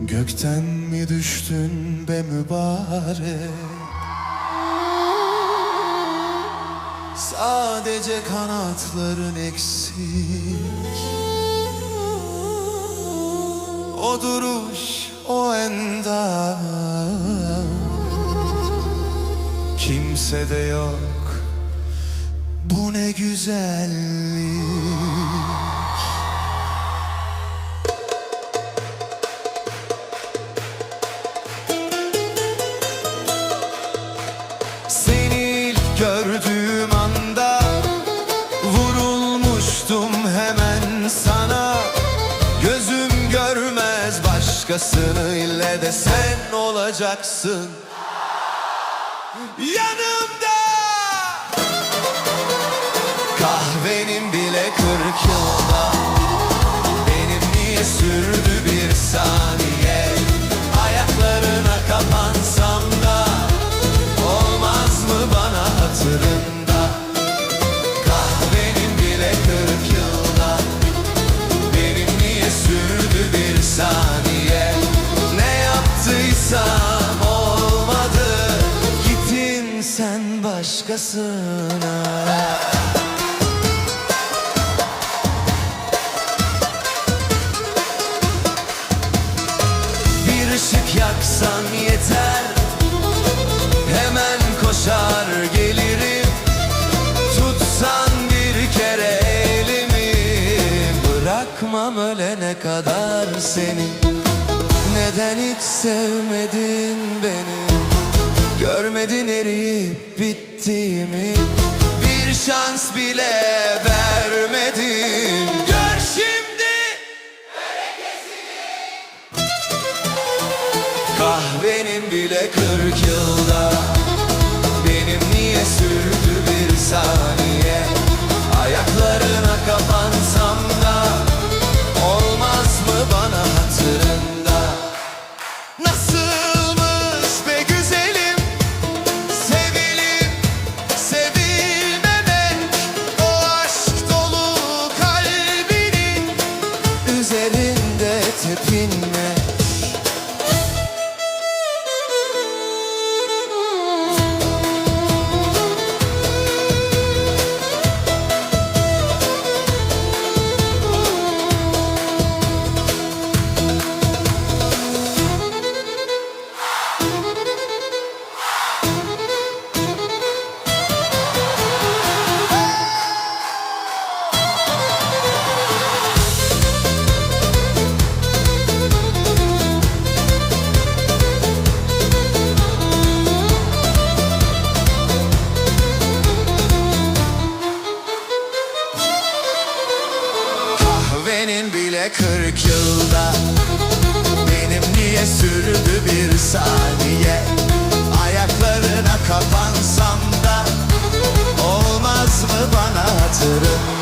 Gökten mi düştün be mübarek? Sadece kanatların eksik. O duruş, o endam Kimsede yok. Bu ne güzellik. Seni ilk gördüğüm anda Vurulmuştum hemen sana. Gözüm görmez başkasını ille de sen olacaksın Yanımda. Kahvenin bile kırk yılda başkasına. Bir ışık yaksan yeter. Hemen koşar gelirim. Tutsan bir kere elimi. Bırakmam ölene kadar seni. Neden hiç sevmedin beni Görmedin eriyip bittiğimi Bir şans bile vermedin Gör şimdi. Kahvenin bile kırk yılda Üzerinde tepinmek senin bile kırk yılda. Benim niye sürdü bir saniye? Ayaklarına kapansam da Olmaz mı bana hatırın?